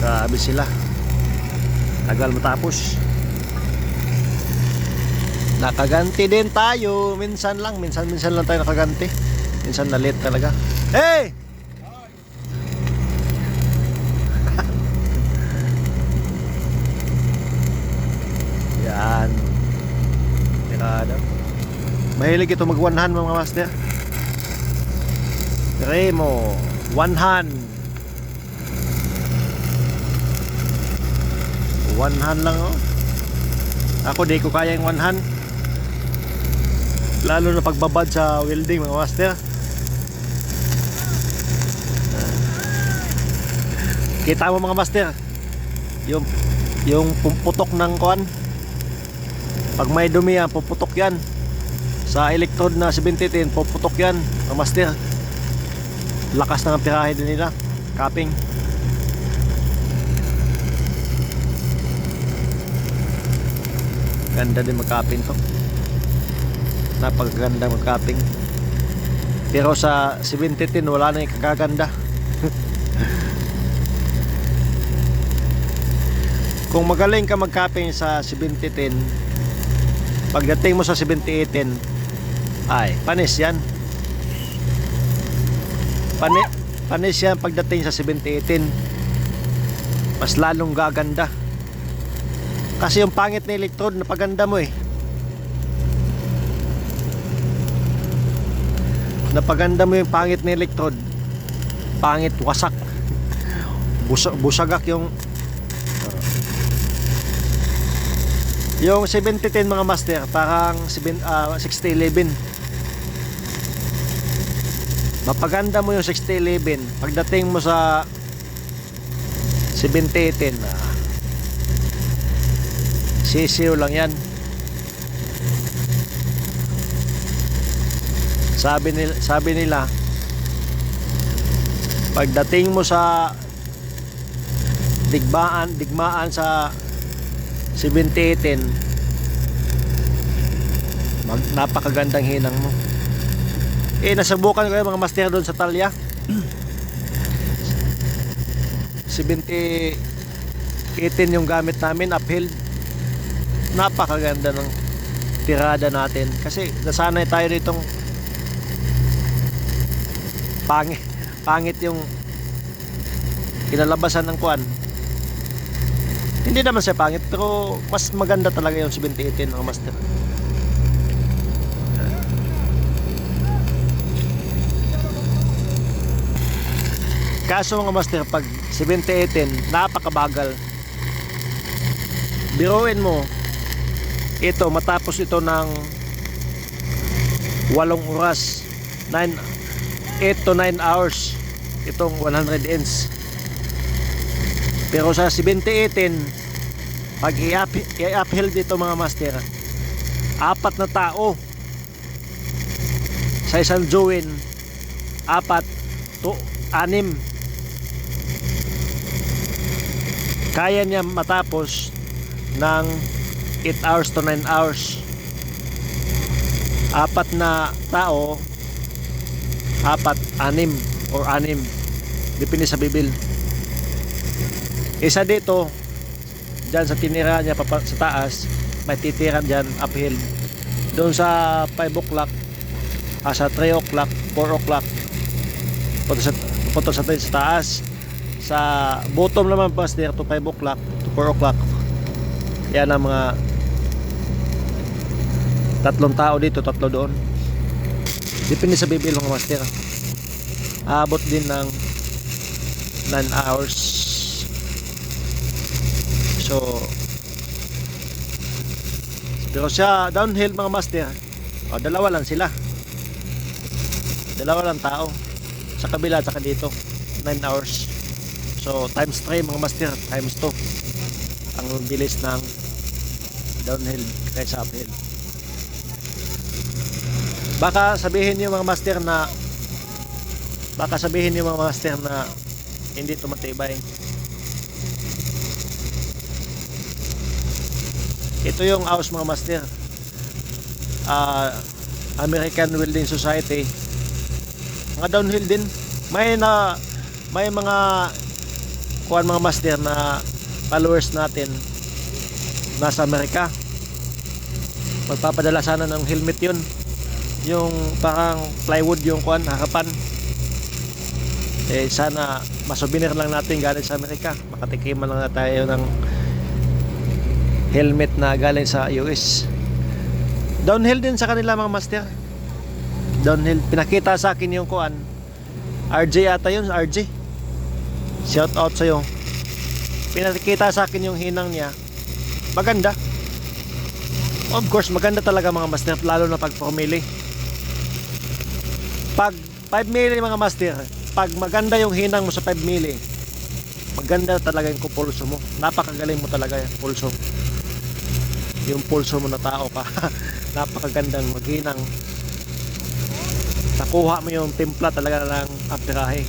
Grabe sila. Tagal matapos. Nakaganti din tayo. Minsan lang. Minsan-minsan lang tayo nakaganti. Minsan na late talaga. Hey! Yan. Tirada. Mahilig ito mag-100 mga master. Remo. One hand. One hand lang oh. Ako di ko kaya yung one hand. Lalo na pagbabad sa welding mga master. Kita mo mga master. Yung yung pumputok ng kuan. Pag may dumi yan, puputok yan. Sa electrode na 7010, puputok yan mga master. Lakas ng tirahe din nila. Capping. Ganda din mag-capping to. Napakaganda mag-capping. Pero sa 7010 wala na yung kagaganda. Kung magaling ka mag-capping sa 7010, pagdating mo sa 7018, ay, panis yan. Pani, panis yan pagdating sa 7018. Mas lalong gaganda. Kasi yung pangit na electrode, napaganda mo eh. Napaganda mo yung pangit na electrode. Pangit, wasak. Busa, busagak yung Yung 7010 mga master, parang 7, ah, 6011. Mapaganda mo yung 6011. Pagdating mo sa 7010, ah, sisiyo lang yan. Sabi nila, sabi nila pagdating mo sa digmaan, digmaan sa 7018 mag, napakagandang hinang mo. Eh nasubukan ko yung mga master doon sa Talya. 70 18 yung gamit namin uphill napakaganda ng tirada natin kasi nasanay tayo ditong pangit pangit yung kinalabasan ng kwan hindi naman siya pangit pero mas maganda talaga yung 7018 mga master. Kaso mga master pag 7018 napakabagal. Biruin mo ito matapos ito ng walong oras 9 8 to 9 hours itong 100 ends pero sa 7018, pag i-up- i-uphill dito mga master, apat na tao sa isang join, apat to anim. Kaya niya matapos ng 8 hours to 9 hours. Apat na tao, apat, anim or anim. Depende sa bibil. Isa dito, dyan sa tinira niya papa, sa taas, may titiran dyan uphill. Doon sa 5 o'clock, ah, sa 3 o'clock, 4 o'clock, punta sa, punta sa, sa taas. Sa bottom naman pas there to 5 o'clock to 4 o'clock. Yan ang mga tatlong tao dito, tatlo doon. Depende sa bibil mga master. Abot din ng 9 hours. So, pero sa downhill mga master, o, dalawa lang sila. Dalawa lang tao. Sa kabila, saka dito. 9 hours. So, times 3 mga master, times 2. Ang bilis ng downhill kaysa uphill. Baka sabihin niyo mga master na baka sabihin niyo mga master na hindi tumatibay. Ito yung house mga master. Ah, American Welding Society. Mga downhill din. May na may mga kuan mga master na followers natin nasa Amerika. Magpapadala sana ng helmet yun. Yung parang plywood yung kuan, harapan. Eh sana masouvenir lang natin galing sa Amerika. Makatikiman lang na tayo ng helmet na galing sa US. Downhill din sa kanila mga master. Downhill. Pinakita sa akin yung kuan. RJ ata yun, RJ. Shout out sa'yo. Pinakita sa akin yung hinang niya. Maganda. Of course, maganda talaga mga master, lalo na pag pumili. Pag 5 mili mga master, pag maganda yung hinang mo sa 5 mili, maganda talaga yung pulso mo. Napakagaling mo talaga yung pulso. Yung pulso mo na tao ka. Napakagandang maghinang. Nakuha mo yung timpla talaga ng apirahe.